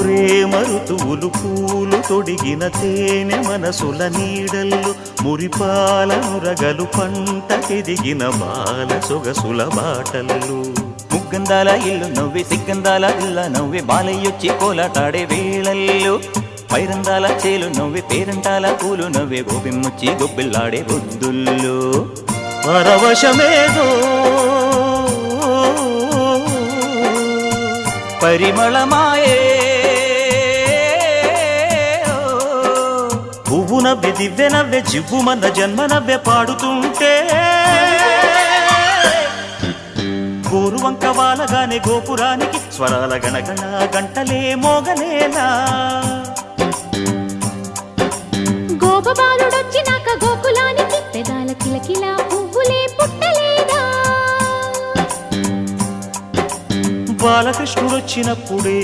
ప్రేమ ఋతువులు పూలు తొడిగిన తేనె మనసుల నీడల్లు మురిపాల నురగలు పంటకెదిగిన బాల సొగసుల బాటలు ముగ్గందాల ఇల్లు నవ్వి సిగ్గందాల ఇల్ల నవ్వి బాలయ్యొచ్చి కోలాటాడే వేళల్లో. పైరందాల చేలు నవ్వి పేరంటాల పూలు నవ్వి గోపిమ్మొచ్చి గొబ్బిల్లాడే బొద్దుల్లో పరవశమేదో పరిమళమాయే పువ్వు నవ్వె దివ్వె నవ్వె జివ్వుమన్న జన్మ నవ్వె పాడుతుంటే. గోరువంక వాలగానే గోపురానికి స్వరాల గణగణ గంటలే మోగలేలా గోపబాలుడొచ్చినాక గోకులానికి పెదాల కిలకిల పువ్వులే పుట్టలేదా. బాలకృష్ణుడొచ్చినప్పుడే